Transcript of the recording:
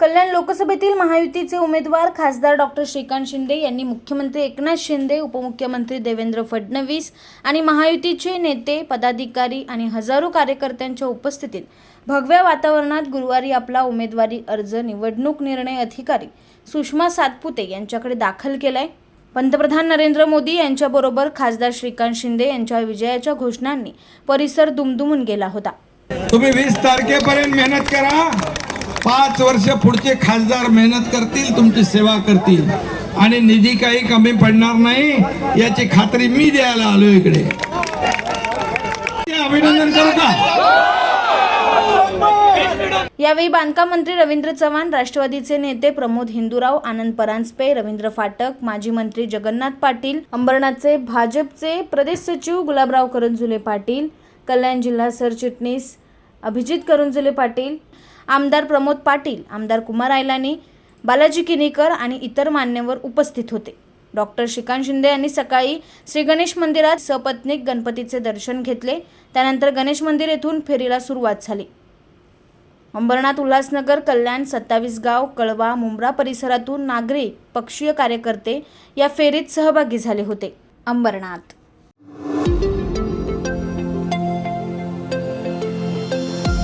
कल्याण लोकसभेतील महायुतीचे उमेदवार खासदार डॉक्टर श्रीकांत शिंदे यांनी मुख्यमंत्री एकनाथ शिंदे उपमुख्यमंत्री देवेंद्र फडणवीस आणि महायुतीचे नेते पदाधिकारी आणि हजारो कार्यकर्त्यांच्या उपस्थितीत भगव्या वातावरणात गुरुवारी आपला उमेदवारी अर्ज निवडणूक निर्णय अधिकारी सुषमा सातपुते यांच्याकडे दाखल केलाय. पंतप्रधान नरेंद्र मोदी यांच्याबरोबर खासदार श्रीकांत शिंदे यांच्या विजयाच्या घोषणांनी परिसर दुमदुमून गेला होता. तुम्ही वीस तारखेपर्यंत मेहनत करा. पाच वर्ष पुढचे खासदार मेहनत करतील तुमची सेवा करतील. आणि निधी काही कमी पडणार नाही याची खात्री मी द्यायला आलो इकडे. अभिनंदन करू का? यावेळी बांधकाम मंत्री रवींद्र चव्हाण राष्ट्रवादीचे नेते प्रमोद हिंदूराव आनंद परांजपे रवींद्र फाटक माजी मंत्री जगन्नाथ पाटील अंबरनाथचे भाजपचे प्रदेश सचिव गुलाबराव करंजुले पाटील कल्याण जिल्हा सरचिटणीस अभिजित करुंजुले पाटील आमदार प्रमोद पाटील आमदार कुमार आयलानी बालाजी किनीकर आणि इतर मान्यवर उपस्थित होते. डॉक्टर श्रीकांत शिंदे यांनी सकाळी श्री गणेश मंदिरात सपत्नीक गणपतीचे दर्शन घेतले. त्यानंतर गणेश मंदिर येथून फेरीला सुरुवात झाली. अंबरनाथ उल्हासनगर कल्याण सत्तावीस गाव कळवा मुंब्रा परिसरातून नागरिक पक्षीय कार्यकर्ते या फेरीत सहभागी झाले होते. अंबरनाथ